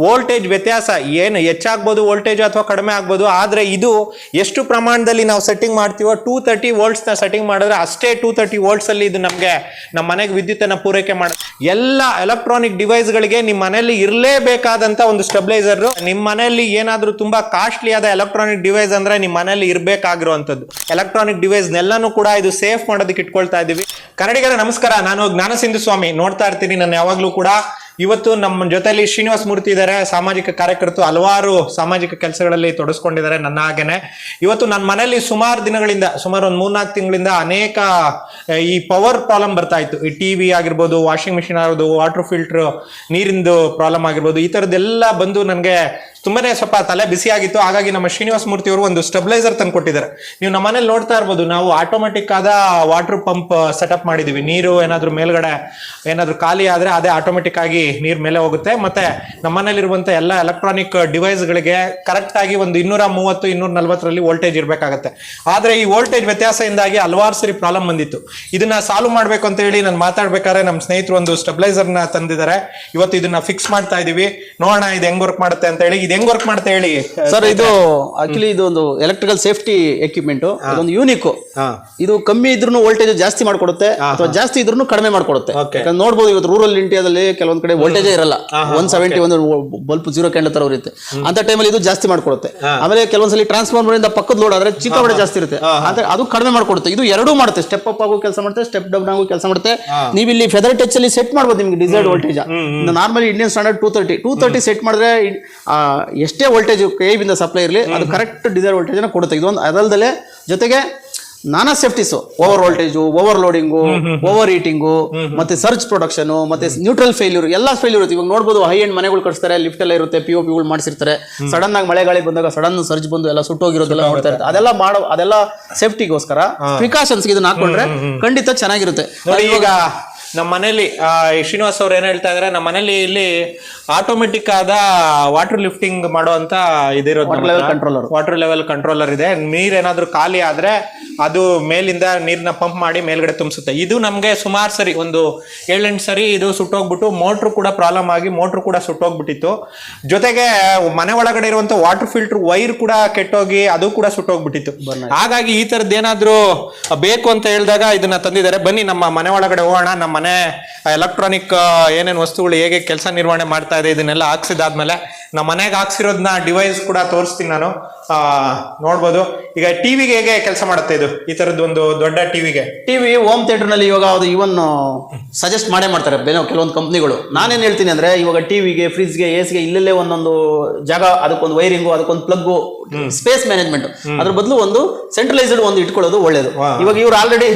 Voltage ವ್ಯತ್ಯಾಸ ಏನು ಹೆಚ್ಚಾಗ್ಬೋದು voltage ಅಥವಾ ಕಡಿಮೆ ಆಗ್ಬೋದು, ಆದರೆ ಇದು ಎಷ್ಟು ಪ್ರಮಾಣದಲ್ಲಿ ನಾವು ಸೆಟ್ಟಿಂಗ್ ಮಾಡ್ತೀವೋ ಟೂ ತರ್ಟಿ ವೋಲ್ಟ್ಸ್ನ ಸೆಟ್ಟಿಂಗ್ ಮಾಡಿದ್ರೆ ಅಷ್ಟೇ ಟೂ ತರ್ಟಿ ವೋಲ್ಟ್ಸಲ್ಲಿ ಇದು ನಮಗೆ ನಮ್ಮ ಮನೆಗೆ ವಿದ್ಯುತ್ತನ್ನು ಪೂರೈಕೆ ಮಾಡ, ಎಲ್ಲ ಎಲೆಕ್ಟ್ರಾನಿಕ್ ಡಿವೈಸ್ಗಳಿಗೆ ನಿಮ್ಮ ಮನೆಯಲ್ಲಿ ಇರಲೇಬೇಕಾದಂಥ ಒಂದು ಸ್ಟೆಬ್ಲೈಸರು ನಿಮ್ಮ ಮನೆಯಲ್ಲಿ ಏನಾದರೂ ತುಂಬ ಕಾಸ್ಟ್ಲಿ ಆದ ಎಲೆಕ್ಟ್ರಾನಿಕ್ ಡಿವೈಸ್ ಅಂದರೆ ನಿಮ್ಮ ಮನೆಯಲ್ಲಿ ಇರಬೇಕಾಗಿರುವಂಥದ್ದು. ಎಲೆಕ್ಟ್ರಾನಿಕ್ ಡಿವೈಸ್ನೆಲ್ಲನೂ ಕೂಡ ಇದು ಸೇಫ್ ಮಾಡೋದಕ್ಕೆ ಇಟ್ಕೊಳ್ತಾ ಇದ್ದೀವಿ ಕನ್ನಡಿಗರ, ನಮಸ್ಕಾರ. ನಾನು ಜ್ಞಾನ ಸ್ವಾಮಿ ನೋಡ್ತಾ ಇರ್ತೀನಿ. ನಾನು ಯಾವಾಗಲೂ ಕೂಡ ಇವತ್ತು ನಮ್ಮ ಜೊತೆಯಲ್ಲಿ ಶ್ರೀನಿವಾಸ ಮೂರ್ತಿ ಇದ್ದಾರೆ. ಸಾಮಾಜಿಕ ಕಾರ್ಯಕರ್ತರು ಹಲವಾರು ಸಾಮಾಜಿಕ ಕೆಲಸಗಳಲ್ಲಿ ತೊಡಸ್ಕೊಂಡಿದ್ದಾರೆ ನನ್ನ ಹಾಗೇನೆ. ಇವತ್ತು ನನ್ನ ಮನೆಯಲ್ಲಿ ಸುಮಾರು ದಿನಗಳಿಂದ, ಸುಮಾರು ಒಂದು ಮೂರ್ನಾಲ್ಕು ತಿಂಗಳಿಂದ ಅನೇಕ ಈ ಪವರ್ ಪ್ರಾಬ್ಲಮ್ ಬರ್ತಾ ಇತ್ತು. ಈ ಟಿ ವಿ ಆಗಿರ್ಬೋದು ವಾಷಿಂಗ್ ಮಿಷಿನ್ ಆಗಿರ್ಬೋದು ವಾಟರ್ ಫಿಲ್ಟರ್ ನೀರಿಂದು ಪ್ರಾಬ್ಲಮ್ ಆಗಿರ್ಬೋದು, ಈ ಥರದ್ದೆಲ್ಲ ಬಂದು ನನಗೆ ತುಂಬಾನೇ ಸ್ವಲ್ಪ ತಲೆ ಬಿಸಿ ಆಗಿತ್ತು. ಹಾಗಾಗಿ ನಮ್ಮ ಶ್ರೀನಿವಾಸ ಮೂರ್ತಿ ಅವರು ಒಂದು ಸ್ಟೆಬಿಲೈಸರ್ ತಂದು ಕೊಟ್ಟಿದ್ದಾರೆ. ನೀವು ನಮ್ಮ ಮನೇಲಿ ನೋಡ್ತಾ ಇರ್ಬೋದು, ನಾವು ಆಟೋಮೆಟಿಕ್ ಆದ ವಾಟರ್ ಪಂಪ್ ಸೆಟಪ್ ಮಾಡಿದೀವಿ. ನೀರು ಏನಾದರೂ ಮೇಲ್ಗಡೆ ಏನಾದರೂ ಖಾಲಿ ಆದರೆ ಅದೇ ಆಟೋಮೆಟಿಕ್ ಆಗಿ ನೀರ್ ಮೇಲೆ ಹೋಗುತ್ತೆ. ಮತ್ತೆ ನಮ್ಮ ಮನೇಲಿರುವಂತ ಎಲ್ಲ ಎಲೆಕ್ಟ್ರಾನಿಕ್ ಡಿವೈಸ್ಗಳಿಗೆ ಕರೆಕ್ಟ್ ಆಗಿ ಒಂದು ಇನ್ನೂರ ಮೂವತ್ತು ಇನ್ನೂರ ನಲ್ವತ್ತರಲ್ಲಿ ವೋಲ್ಟೇಜ್ ಇರಬೇಕಾಗತ್ತೆ. ಆದ್ರೆ ಈ ವೋಲ್ಟೇಜ್ ವ್ಯತ್ಯಾಸದಿಂದಾಗಿ ಹಲವಾರು ಸರಿ ಪ್ರಾಬ್ಲಮ್ ಬಂದಿತ್ತು. ಇದನ್ನ ಸಾಲ್ವ್ ಮಾಡ್ಬೇಕು ಅಂತ ಹೇಳಿ ನಾನು ಮಾತಾಡ್ಬೇಕಾದ್ರೆ ನಮ್ಮ ಸ್ನೇಹಿತರು ಒಂದು ಸ್ಟೆಬಿಲೈಸರ್ನ ತಂದಿದ್ದಾರೆ. ಇವತ್ತು ಇದನ್ನ ಫಿಕ್ಸ್ ಮಾಡ್ತಾ ಇದೀವಿ. ನೋಡೋಣ ಇದು ಹೆಂಗ್ ವರ್ಕ್ ಮಾಡುತ್ತೆ ಅಂತ ಹೇಳಿ. ಇದು ಹೆಂಗ್ ವರ್ಕ್ ಮಾಡುತ್ತೆ ಹೇಳಿ? ಸರ್ ಇದು ಆಕ್ಚುಲಿ ಇದು ಒಂದು ಎಲೆಕ್ಟ್ರಿಕಲ್ ಸೇಫ್ಟಿ ಎಕ್ವಿಪ್ಮೆಂಟ್ ಅದೊಂದು ಯೂನಿಕ್ ಇದು ಕಮ್ಮಿ ಇದ್ರೂ ವೋಲ್ಟೇಜ್ ಜಾಸ್ತಿ ಮಾಡ್ಕೊಡುತ್ತೆ ಅಥವಾ ಜಾಸ್ತಿ ಇದ್ರೂ ಕಡಿಮೆ ಮಾಡ್ಕೊಡುತ್ತೆ. ನೋಡಬಹುದು ಯಾಕಂದ್ರೆ ನೋಡ್ಬೋದು ಇವತ್ತು ರೂರಲ್ ಇಂಡಿಯಾದಲ್ಲಿ ಕೆಲವೊಂದ್ ಕಡೆ ವೋಲ್ಟೇಜ್ ಇರಲ್ಲ. ಒನ್ ಸೆವೆಂಟಿ ಒಂದು ಬಲ್ಪ್ ಜೀರೋ ಕ್ಯಾಂಡಲ್ ತರ ಇರುತ್ತೆ ಅಂತ ಟೈಮಲ್ಲಿ ಇದು ಜಾಸ್ತಿ ಮಾಡ್ಕೊಡುತ್ತೆ. ಆಮೇಲೆ ಕೆಲವೊಂದ್ಸಲಿ ಟ್ರಾನ್ಸ್ಫಾರ್ಮರ್ ಇಂದ ಪಕ್ಕದ ಲೋಡ್ ಆದ್ರೆ ಚಿಕ್ಕ ಜಾಸ್ತಿ ಇರುತ್ತೆ. ಆದ್ರೆ ಅದು ಕಡಿಮೆ ಮಾಡ್ಕೊಡುತ್ತೆ. ಇದು ಎರಡೂ ಮಾಡುತ್ತೆ. ಸ್ಟೆಪ್ ಅಪ್ ಆಗೋ ಕೆಲಸ ಮಾಡುತ್ತೆ ಸ್ಟೆಪ್ ಡೌನ್ ಆಗೋ ಕೆಲಸ ಮಾಡುತ್ತೆ. ನೀವು ಇಲ್ಲಿ ಫೆದರ್ ಟಚ್ ಅಲ್ಲಿ ಸೆಟ್ ಮಾಡ್ಬೋದು ನಿಮ್ಗೆ decide voltage normally Indian standard two thirty two thirty set ಮಾಡಿದ್ರೆ ಎಷ್ಟೇ ವೋಲ್ಟೇಜ್ ಕೇಬಿಂದ ಸಪ್ಲೈ ಇರಲಿ ಅದು ಕರೆಕ್ಟ್ ಡಿಸೈಡ್ ವೋಲ್ಟೇಜ್ ಕೊಡುತ್ತೆ. ಇದೊಂದು ಅದಲ್ದಲೆ ಜೊತೆಗೆ ನಾನಾ safeties over voltage over loading over heating ಮತ್ತೆ ಸರ್ಚ್ ಪ್ರೊಡಕ್ಷನ್ ಮತ್ತೆ ನ್ಯೂಟ್ರಲ್ ಫೇಲ್ಯೂರ್ ಎಲ್ಲ ಫೇಲ್ಯೂರ್ ಇರುತ್ತೆ. ಇವಾಗ ನೋಡಬಹುದು ಹೈ ಎಂಡ್ ಮನೆಗಳು ಕಟ್ಸ್ತಾರೆ ಲಿಫ್ಟ್ ಎಲ್ಲ ಇರುತ್ತೆ ಪಿ ಒ ಪಿಗಳು ಮಾಡಿಸಿರ್ತಾರೆ. ಸಡನ್ ಆಗಿ ಮಳೆ ಗಾಳಿ ಬಂದಾಗ ಸಡನ್ ಸರ್ಚ್ ಬಂದು ಎಲ್ಲ ಸುಟ್ಟೋಗಿರೋದೆಲ್ಲ ನೋಡ್ತಾ ಇರುತ್ತೆ. ಅದೆಲ್ಲ ಮಾಡೋ ಅದೆಲ್ಲ ಸೇಫ್ಟಿಗೋಸ್ಕರ ಪ್ರಿಕಾಷನ್ಸ್ ಇದನ್ನ ಹಾಕೊಂಡ್ರೆ ಖಂಡಿತ ಚೆನ್ನಾಗಿರುತ್ತೆ. ಈಗ ನಮ್ಮ ಮನೇಲಿ ಶ್ರೀನಿವಾಸ್ ಅವ್ರು ಏನ್ ಹೇಳ್ತಾ ಇದಾರೆ ನಮ್ಮ ಮನೇಲಿ ಇಲ್ಲಿ ಆಟೋಮೆಟಿಕ್ ಆದ ವಾಟರ್ ಲಿಫ್ಟಿಂಗ್ ಮಾಡುವಂತ ಇದಿರೋದು controller. ವಾಟರ್ ಲೆವೆಲ್ ಕಂಟ್ರೋಲರ್ ಇದೆ. ನೀರ್ ಏನಾದ್ರೂ ಖಾಲಿ ಆದ್ರೆ ಅದು ಮೇಲಿಂದ ನೀರನ್ನ ಪಂಪ್ ಮಾಡಿ ಮೇಲ್ಗಡೆ ತುಂಬಿಸುತ್ತೆ. ಇದು ನಮಗೆ ಸುಮಾರು ಸರಿ ಒಂದು ಏಳೆಂಟು ಸರಿ ಇದು ಸುಟ್ಟೋಗ್ಬಿಟ್ಟು ಮೋಟ್ರ್ ಕೂಡ ಪ್ರಾಬ್ಲಮ್ ಆಗಿ ಮೋಟ್ರ್ ಕೂಡ ಸುಟ್ಟೋಗ್ಬಿಟ್ಟಿತ್ತು. ಜೊತೆಗೆ ಮನೆ ಒಳಗಡೆ ಇರುವಂಥ ವಾಟರ್ ಫಿಲ್ಟರ್ ವೈರ್ ಕೂಡ ಕೆಟ್ಟೋಗಿ ಅದು ಕೂಡ ಸುಟ್ಟೋಗ್ಬಿಟ್ಟಿತ್ತು. ಹಾಗಾಗಿ ಈ ಥರದ್ದು ಏನಾದರೂ ಬೇಕು ಅಂತ ಹೇಳಿದಾಗ ಇದನ್ನ ತಂದಿದ್ದಾರೆ. ಬನ್ನಿ ನಮ್ಮ ಮನೆ ಒಳಗಡೆ ಹೋಗೋಣ. ನಮ್ಮ ಮನೆ ಎಲೆಕ್ಟ್ರಾನಿಕ್ ಏನೇನು ವಸ್ತುಗಳು ಹೇಗೆ ಕೆಲಸ ನಿರ್ವಹಣೆ ಮಾಡ್ತಾ ಇದೆ ಇದನ್ನೆಲ್ಲ ಹಾಕ್ಸಿದಾದ್ಮೇಲೆ ನಮ್ಮ ಮನೆಗೆ ಹಾಕ್ಸಿರೋದನ್ನ ಡಿವೈಸ್ ಕೂಡ ತೋರಿಸ್ತೀನಿ ನಾನು. ಆ, ನೋಡ್ಬೋದು. ಈಗ ಟಿವಿಗೆ ಹೇಗೆ ಕೆಲಸ ಮಾಡುತ್ತೆ ಇದು ಈ ತರದ್ದು ಒಂದು ದೊಡ್ಡ ಟಿವಿಗೆ. ಟಿವಿ ಹೋಮ್ ಥಿಯೇಟರ್ನಲ್ಲಿ ಇವಾಗ ಅದು ಇವನ್ ಸಜೆಸ್ಟ್ ಮಾಡೇ ಮಾಡ್ತಾರೆ. ಬೇರೆ ಕೆಲವೊಂದು ಕಂಪ್ನಿಗಳು ನಾನೇನ್ ಹೇಳ್ತೀನಿ ಅಂದ್ರೆ ಇವಾಗ ಟಿವಿಗೆ ಫ್ರಿಜ್ಗೆ ಎಸಿಗೆ ಇಲ್ಲಲ್ಲೇ ಒಂದೊಂದು ಜಾಗ ಅದಕ್ಕೊಂದು ವೈರಿಂಗು ಅದಕ್ಕೊಂದು ಪ್ಲಗ್ ಸ್ಪೇಸ್ ಮ್ಯಾನೇಜ್ಮೆಂಟ್ ಅದ್ರ ಬದಲು ಒಂದು ಸೆಂಟ್ರಲೈಸ್ಡ್ ಒಂದು ಇಟ್ಕೊಳ್ಳೋದು ಒಳ್ಳೇದು. ಇವಾಗ ಇವ್ರು ಆಲ್ರೆಡಿ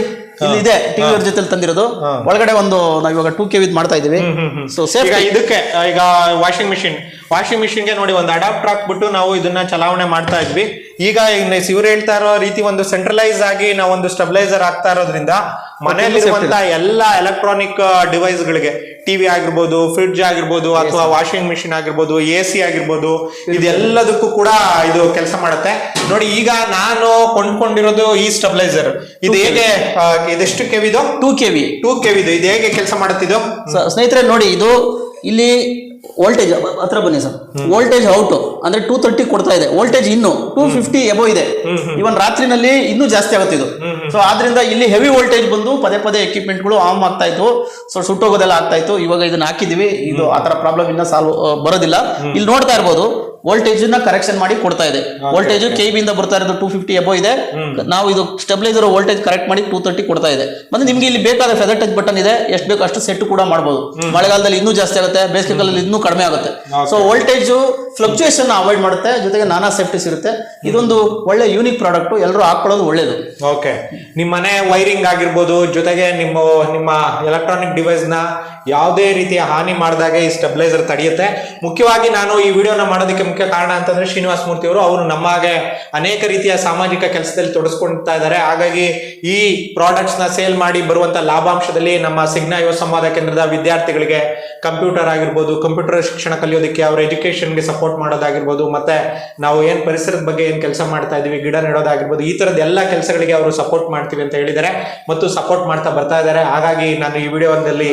ಇಲ್ಲಿ ಇದೆ ಟಿವಿ ಅವ್ರ ಜೊತೆ ತಂದಿರೋದು. ಒಳಗಡೆ ಒಂದು ನಾವು ಇವಾಗ ಟೂ ಕೆ ವಿತ್ ಮಾಡ್ತಾ ಇದೀವಿ ಸೊ ಸೇಫ್ ಇದಕ್ಕೆ ಈಗ ವಾಷಿಂಗ್ ಮಿಷಿನ್ ವಾಷಿಂಗ್ ಮಿಷಿನ್ಗೆ ನೋಡಿ ಒಂದು ಅಡಾಪ್ಟರ್ ಹಾಕ್ಬಿಟ್ಟು ನಾವು ಇದನ್ನ ಚಲಾವಣೆ ಮಾಡ್ತಾ ಇದ್ವಿ. ಈಗ ಇವ್ರು ಹೇಳ್ತಾ ಇರೋ ರೀತಿ ಒಂದು ಸೆಂಟ್ರಲೈಸ್ ಆಗಿ ನಾವು ಒಂದು ಸ್ಟೆಬಿಲೈಸರ್ ಆಗ್ತಾ ಇರೋದ್ರಿಂದ ಮನೆಯಲ್ಲಿರುವಂತ ಎಲ್ಲಾ ಎಲೆಕ್ಟ್ರಾನಿಕ್ ಡಿವೈಸ್ ಗಳಿಗೆ ಟಿವಿ ಆಗಿರ್ಬೋದು ಫ್ರಿಡ್ಜ್ ಆಗಿರ್ಬೋದು ಅಥವಾ ವಾಷಿಂಗ್ ಮಿಷಿನ್ ಆಗಿರ್ಬೋದು ಎ ಸಿ ಆಗಿರ್ಬೋದು ಇದೆಲ್ಲದಕ್ಕೂ ಕೂಡ ಇದು ಕೆಲಸ ಮಾಡುತ್ತೆ. ನೋಡಿ ಈಗ ನಾನು ಕೊಂಡ್ಕೊಂಡಿರೋದು ಈ ಸ್ಟೆಬಿಲೈಸರ್ ಇದು ಹೇಗೆ ಇದೆಷ್ಟು ಕೆವಿದು ಟೂ ಕೆವಿ ಟೂ ಕೆವಿದು ಇದು. ಹೇಗೆ ಕೆಲಸ ಮಾಡುತ್ತಿದ್ದು ಸ್ನೇಹಿತರೆ ನೋಡಿ ಇದು ಇಲ್ಲಿ ವೋಲ್ಟೇಜ್ ಹತ್ರ ಬನ್ನಿ ಸರ್. ವೋಲ್ಟೇಜ್ ಔಟ್ ಅಂದ್ರೆ ಟೂ ತರ್ಟಿ ಕೊಡ್ತಾ ಇದೆ. ವೋಲ್ಟೇಜ್ ಇನ್ನು ಟೂ ಫಿಫ್ಟಿ ಎಬೋ ಇದೆ. ಇವನ್ ರಾತ್ರಿನಲ್ಲಿ ಇನ್ನೂ ಜಾಸ್ತಿ ಆಗುತ್ತೆ ಇದು. ಸೊ ಆದ್ರಿಂದ ಇಲ್ಲಿ ಹೆವಿ ವೋಲ್ಟೇಜ್ ಬಂದು ಪದೇ ಪದೇ ಎಕ್ವಿಪ್ಮೆಂಟ್ಗಳು ಆಮ್ ಆಗ್ತಾ ಇತ್ತು. ಸೊ ಸುಟ್ಟೋಗೋದೆಲ್ಲ ಆಗ್ತಾ ಇತ್ತು. ಇವಾಗ ಇದನ್ನ ಹಾಕಿದೀವಿ ಇದು ಆತರ ಪ್ರಾಬ್ಲಮ್ ಇನ್ನ ಸಾಲ್ವ್ ಬರೋದಿಲ್ಲ. ಇಲ್ಲಿ ನೋಡ್ತಾ ಇರ್ಬೋದು. ವೋಲ್ಟೇಜ್ನ ಕರೆಕ್ಷನ್ ಮಾಡಿ ಕೊಡ್ತಾ ಇದೆ. ವೋಲ್ಟೇಜ್ ಕೆ ಇಂದ ಬರ್ತಾ ಇರೋದು ಟೂ ಫಿಫ್ಟಿ ಎಬೋ ಇದೆ. ನಾವು ಇದು ಸ್ಟೆಬಿಲೈಸರ್ ವೋಲ್ಟೇಜ್ ಕರೆಕ್ಟ್ ಮಾಡಿ ಟೂ ತರ್ಟಿ ಕೊಡ್ತಾ ಇದೆ. ಮತ್ತೆ ನಿಮ್ಗೆ ಇಲ್ಲಿ ಬೇಕಾದ ಫೆದರ್ ಟಚ್ ಬಟನ್ ಇದೆ. ಎಷ್ಟು ಬೇಕು ಅಷ್ಟು ಸೆಟ್ ಕೂಡ ಮಾಡಬಹುದು ಮಳೆಗಾಲದಲ್ಲಿ ಇನ್ನೂ ಜಾಸ್ತಿ ಆಗುತ್ತೆ. ಬೇಸಿಗೆ ಕಾಲದಲ್ಲಿ ಇನ್ನೂ ಕಡಿಮೆ ಆಗುತ್ತೆ. ಸೊ ವೋಲ್ಟೇಜ್ ಫ್ಲಕ್ಚುಯೇಷನ್ ಅವಾಯ್ಡ್ ಮಾಡುತ್ತೆ. ಜೊತೆಗೆ ನಾನಾ ಸೇಫ್ಟೀಸ್ ಇರುತ್ತೆ. ಇದೊಂದು ಒಳ್ಳೆ ಯೂನಿಕ್ ಪ್ರಾಡಕ್ಟ್ ಎಲ್ಲರೂ ಹಾಕೊಳ್ಳೋದು ಒಳ್ಳೇದು. ಓಕೆ ನಿಮ್ಮ ಮನೆ ವೈರಿಂಗ್ ಆಗಿರ್ಬೋದು ಜೊತೆಗೆ ನಿಮ್ಮ ನಿಮ್ಮ ಎಲೆಕ್ಟ್ರಾನಿಕ್ ಡಿವೈಸ್ನ ಯಾವುದೇ ರೀತಿಯ ಹಾನಿ ಮಾಡಿದಾಗ ಈ ಸ್ಟೆಬಿಲೈಸರ್ ತಡೆಯುತ್ತೆ. ಮುಖ್ಯವಾಗಿ ನಾನು ಈ ವಿಡಿಯೋನ ಮಾಡೋದಕ್ಕೆ ಮುಖ್ಯ ಕಾರಣ ಅಂತಂದ್ರೆ ಶ್ರೀನಿವಾಸ ಮೂರ್ತಿ ಅವರು ಅವರು ನಮ್ಮ ಹಾಗೆ ಅನೇಕ ರೀತಿಯ ಸಾಮಾಜಿಕ ಕೆಲಸದಲ್ಲಿ ತೊಡಸ್ಕೊಳ್ತಾ ಇದ್ದಾರೆ. ಹಾಗಾಗಿ ಈ ಪ್ರಾಡಕ್ಟ್ಸ್ನ ಸೇಲ್ ಮಾಡಿ ಬರುವಂತ ಲಾಭಾಂಶದಲ್ಲಿ ನಮ್ಮ ಸಿಗ್ನಾ ಯುವ ಸಂವಾದ ಕೇಂದ್ರದ ವಿದ್ಯಾರ್ಥಿಗಳಿಗೆ ಕಂಪ್ಯೂಟರ್ ಆಗಿರ್ಬೋದು ಕಂಪ್ಯೂಟರ್ ಶಿಕ್ಷಣ ಕಲಿಯೋದಕ್ಕೆ ಅವರ ಎಜುಕೇಶನ್ಗೆ ಸಪೋರ್ಟ್ ಸಪೋರ್ಟ್ ಮಾಡೋದಾಗಿರ್ಬೋದು ಮತ್ತೆ ನಾವು ಏನ್ ಪರಿಸರದ ಬಗ್ಗೆ ಏನ್ ಕೆಲಸ ಮಾಡ್ತಾ ಇದೀವಿ ಗಿಡ ನೆಡೋದಾಗಿರ್ಬೋದು ಈ ತರದ ಎಲ್ಲ ಕೆಲಸಗಳಿಗೆ ಅವರು ಸಪೋರ್ಟ್ ಮಾಡ್ತೀವಿ ಅಂತ ಹೇಳಿದ್ದಾರೆ ಮತ್ತು ಸಪೋರ್ಟ್ ಮಾಡ್ತಾ ಬರ್ತಾ ಇದ್ದಾರೆ. ಹಾಗಾಗಿ ನಾನು ಈ ವಿಡಿಯೋದಲ್ಲಿ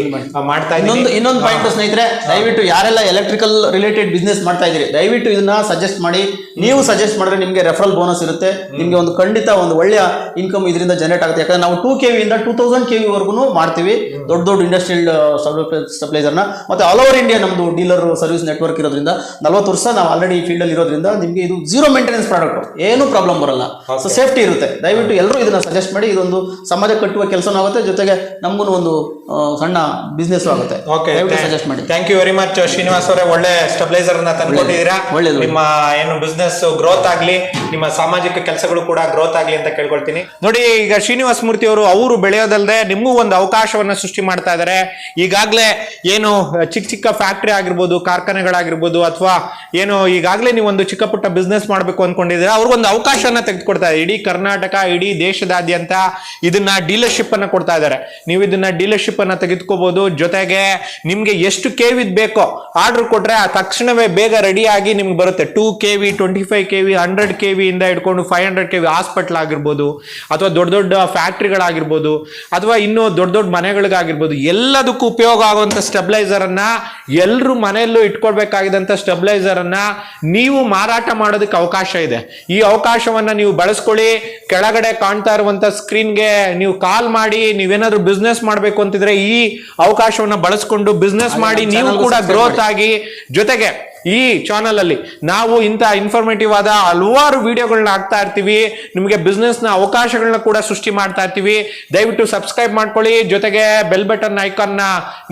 ಮಾಡ್ತಾ ಇನ್ನೊಂದು ಇದ್ದೀನಿ ಇನ್ನೊಂದು ಪಾಯಿಂಟ್ ಸ್ನೇಹಿತರೆ ದಯವಿಟ್ಟು ಯಾರೆಲ್ಲ ಎಲೆಕ್ಟ್ರಿಕಲ್ ರಿಲೇಟೆಡ್ ಬಿಸ್ನೆಸ್ ಮಾಡ್ತಾ ಇದ್ದೀರಿ ದಯವಿಟ್ಟು ಇದನ್ನ ಸಜೆಸ್ಟ್ ಮಾಡಿ. ನೀವು ಸಜೆಸ್ಟ್ ಮಾಡಿದ್ರೆ ನಿಮಗೆ ರೆಫರಲ್ ಬೋನಸ್ ಇರುತ್ತೆ. ನಿಮಗೆ ಒಂದು ಖಂಡಿತ ಒಂದು ಒಳ್ಳೆಯ ಇನ್ಕಮ್ ಇದರಿಂದ ಜನರೇಟ್ ಆಗುತ್ತೆ. ಯಾಕಂದ್ರೆ ನಾವು ಟೂ ಕೆ ವಿಯಿಂದ ಟೂ ತೌಸಂಡ್ ಕೆ ವಿವರೆಗೂ ಮಾಡ್ತೀವಿ. ದೊಡ್ಡ ದೊಡ್ಡ ಇಂಡಸ್ಟ್ರಿಯಲ್ ಸಪ್ಲೈಸರ್ನ ಮತ್ತೆ ಆಲ್ ಓವರ್ ಇಂಡಿಯಾ ನಮ್ಮದು ಡೀಲರ್ ಸರ್ವಿಸ್ ನೆಟ್ವರ್ಕ್ ಇರೋದ್ರಿಂದ ನಲವತ್ತು ವರ್ಷ ನಾವು ಆಲ್ರೆಡಿ ಈ ಫೀಲ್ಡಲ್ಲಿ ಇರೋದ್ರಿಂದ ನಿಮಗೆ ಇದು ಜೀರೋ ಮೇಂಟೆನೆನ್ಸ್ ಪ್ರಾಡಕ್ಟ್ ಏನು ಪ್ರಾಬ್ಲಮ್ ಬರಲ್ಲ. ಸೊ ಸೇಫ್ಟಿ ಇರುತ್ತೆ. ದಯವಿಟ್ಟು ಎಲ್ಲರೂ ಇದನ್ನ ಸಜೆಸ್ಟ್ ಮಾಡಿ. ಇದೊಂದು ಸಮಾಜ ಕಟ್ಟುವ ಕೆಲಸನೂ ಆಗುತ್ತೆ. ಜೊತೆಗೆ ನಮಗೂ ಒಂದು ಸಣ್ಣ ಬಿಸ್ನೆಸ್ ಆಗುತ್ತೆ. ದಯವಿಟ್ಟು ಸಜೆಸ್ಟ್ ಮಾಡಿ. Thank you very much Srinivas ಅವರೇ. ಒಳ್ಳೆ ಸ್ಟೆಬಿಲೈಸರ್ ತಂದುಕೊಟ್ಟಿದ್ದೀರಾ. ತಂದ್ಕೊಟ್ಟಿದ್ದೀರಾ ನಿಮ್ಮ ಏನು ಬಿಸ್ನೆಸ್ ಗ್ರೋತ್ ಆಗ್ಲಿ, ನಿಮ್ಮ ಸಾಮಾಜಿಕ ಕೆಲಸಗಳು ಕೂಡ ಗ್ರೋತ್ ಆಗ್ಲಿ ಅಂತ ಕೇಳ್ಕೊಳ್ತೀನಿ. ನೋಡಿ, ಈಗ ಶ್ರೀನಿವಾಸ ಮೂರ್ತಿ ಅವರು ಅವರು ಬೆಳೆಯೋದಲ್ಲದೆ ನಿಮಗೂ ಒಂದು ಅವಕಾಶವನ್ನ ಸೃಷ್ಟಿ ಮಾಡ್ತಾ ಇದ್ದಾರೆ ಈಗಾಗಲೇ ಏನು ಚಿಕ್ಕ ಚಿಕ್ಕ ಫ್ಯಾಕ್ಟ್ರಿ ಆಗಿರ್ಬೋದು, ಕಾರ್ಖಾನೆಗಳಾಗಿರ್ಬೋದು, ಅಥವಾ ಏನು ಈಗಾಗಲೇ ನೀವು ಒಂದು ಚಿಕ್ಕ ಪುಟ್ಟ ಬಿಸ್ನೆಸ್ ಮಾಡಬೇಕು ಅನ್ಕೊಂಡಿದ್ದೀರಾ, ಅವ್ರಿಗೊಂದು ಅವಕಾಶನ ತೆಗೆದುಕೊಡ್ತಾ ಇದ್ದಾರೆ ಇಡೀ ಕರ್ನಾಟಕ, ಇಡೀ ದೇಶದಾದ್ಯಂತ ಇದನ್ನ ಡೀಲರ್ಶಿಪ್ ಅನ್ನ ಕೊಡ್ತಾ ಇದ್ದಾರೆ ನೀವು ಇದನ್ನ ಡೀಲರ್ಶಿಪ್ ಅನ್ನ ತೆಗೆದುಕೋಬಹುದು ಜೊತೆಗೆ ನಿಮ್ಗೆ ಎಷ್ಟು ಕೇವಿದ್ ಬೇಕೋ ಆರ್ಡರ್ ಕೊಟ್ರೆ ಆ ತಕ್ಷಣವೇ ಬೇಗ ರೆಡಿ ಆಗಿ ನಿಮ್ಗೆ ಬರುತ್ತೆ two K V twenty five K V hundred K V ಇಂದ ಹಿಡ್ಕೊಂಡು five hundred K V hospital ಆಗಿರ್ಬೋದು ಅಥವಾ ದೊಡ್ಡ ದೊಡ್ಡ ಫ್ಯಾಕ್ಟ್ರಿಗಳಾಗಿರ್ಬೋದು ಅಥವಾ ಇನ್ನೂ ದೊಡ್ಡ ದೊಡ್ಡ ಮನೆಗಳಿಗಾಗಿರ್ಬೋದು ಎಲ್ಲದಕ್ಕೂ ಉಪಯೋಗ ಆಗುವಂಥ ಸ್ಟೆಬಿಲೈಸರ್ ಅನ್ನ ಎಲ್ಲರೂ ಮನೆಯಲ್ಲೂ ಇಟ್ಕೊಳ್ಬೇಕಾಗಿದ್ದಂಥ ಸ್ಟೆಬಿಲೈಸರ್ ಅನ್ನ ನೀವು ಮಾರಾಟ ಮಾಡೋದಕ್ಕೆ ಅವಕಾಶ ಇದೆ. ಈ ಅವಕಾಶವನ್ನ ನೀವು ಬಳಸ್ಕೊಳ್ಳಿ. ಕೆಳಗಡೆ ಕಾಣ್ತಾ ಇರುವಂಥ ಸ್ಕ್ರೀನ್ಗೆ ನೀವು ಕಾಲ್ ಮಾಡಿ ನೀವೇನಾದ್ರೂ ಬಿಸ್ನೆಸ್ ಮಾಡಬೇಕು ಅಂತಿದ್ರೆ ಈ ಅವಕಾಶವನ್ನ ಬಳಸ್ಕೊಂಡು ಬಿಸ್ನೆಸ್ ಮಾಡಿ ನೀವು ಕೂಡ ಗ್ರೋತ್ ಆಗಿ ಜೊತೆಗೆ ಈ ಚಾನಲ್ ಅಲ್ಲಿ ನಾವು ಇಂಥ ಇನ್ಫಾರ್ಮೇಟಿವ್ ಆದ ಹಲವಾರು ವಿಡಿಯೋಗಳನ್ನ ಹಾಕ್ತಾ ಇರ್ತೀವಿ. ನಿಮಗೆ ಬಿಸ್ನೆಸ್ನ ಅವಕಾಶಗಳನ್ನ ಕೂಡ ಸೃಷ್ಟಿ ಮಾಡ್ತಾ ಇರ್ತೀವಿ. ದಯವಿಟ್ಟು ಸಬ್ಸ್ಕ್ರೈಬ್ ಮಾಡ್ಕೊಳ್ಳಿ. ಜೊತೆಗೆ ಬೆಲ್ ಬಟನ್ ಐಕಾನ್ನ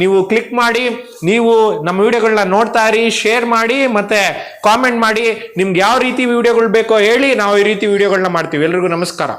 ನೀವು ಕ್ಲಿಕ್ ಮಾಡಿ, ನೀವು ನಮ್ಮ ವಿಡಿಯೋಗಳನ್ನ ನೋಡ್ತಾ ಇರಿ ಶೇರ್ ಮಾಡಿ ಮತ್ತೆ ಕಾಮೆಂಟ್ ಮಾಡಿ. ನಿಮ್ಗೆ ಯಾವ ರೀತಿ ವಿಡಿಯೋಗಳು ಬೇಕೋ ಹೇಳಿ ನಾವು ಈ ರೀತಿ ವಿಡಿಯೋಗಳನ್ನ ಮಾಡ್ತೀವಿ. ಎಲ್ರಿಗೂ ನಮಸ್ಕಾರ.